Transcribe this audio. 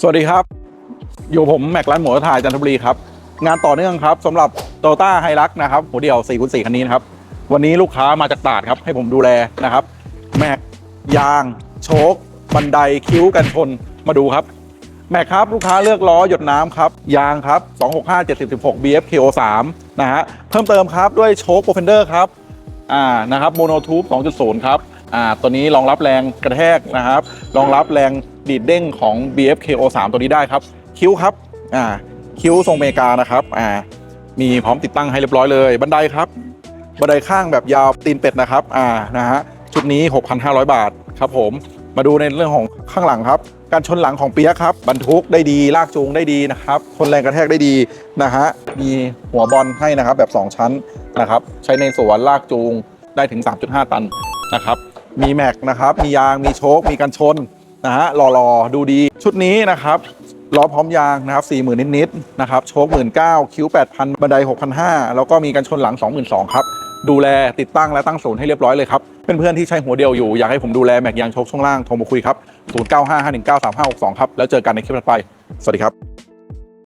สวัสดีครับ อยู่ผมแม็กร้านหมูกระทายจันทบุรีครับ งานต่อเนื่องครับสำหรับโตต้าไฮรักนะครับหัวเดี่ยว4คูณ4คันนี้นะครับ วันนี้ลูกค้ามาจากตราดครับ ให้ผมดูแลนะครับ แม็กยาง โชคบันไดคิ้วกันชนมาดูครับ แม็กครับลูกค้าเลือกล้อหยดน้ำครับ ยางครับ 265 716 BF KO3 นะฮะเพิ่มเติมครับด้วยโชคโปรเฟนเดอร์ครับอ่านะครับโมโนทูบ2.0 ครับอ่าตัวนี้รองรับแรงกระแทกนะครับรองรับแรง ดีดเด้งของ BFKO3 ตัวนี้ได้ครับ คิ้วครับอ่าคิ้วทรงอเมริกานะครับอ่ามีพร้อมติดตั้งให้เรียบร้อยเลย บันไดครับบันไดข้างแบบยาวตีนเป็ดนะครับอ่านะฮะชุดนี้ 6,500 บาทครับผมมาดูในเรื่องของข้างหลังครับ การชนหลังของเปียครับบรรทุกได้ดีลากจูงได้ดีนะครับทนแรงกระแทกได้ดีนะฮะมีหัวบอลให้นะครับแบบ 2 ชั้นนะครับใช้ในสวนลากจูงได้ถึง 3.5 ตันนะครับมีแม็กนะครับมียางมีโชคมีกันชน นะฮะหล่อๆ ดูดีชุดนี้นะครับล้อพร้อมยางนะครับ40,000 นิดๆนะครับโชคหมื่นเก้าคิ้ว 8,000 บันได 6,500 แล้วก็มีกันชนหลัง 22,000ครับ ดูแลติดตั้งและตั้งศูนย์ให้เรียบร้อยเลยครับเป็นเพื่อนๆที่ใช้หัวเดียวอยู่ อยากให้ผมดูแลแม็กยางโชคช่วงล่างโทรมาคุยครับ 0951935562 ครับ แล้วเจอกันในคลิปถัดไป สวัสดีครับ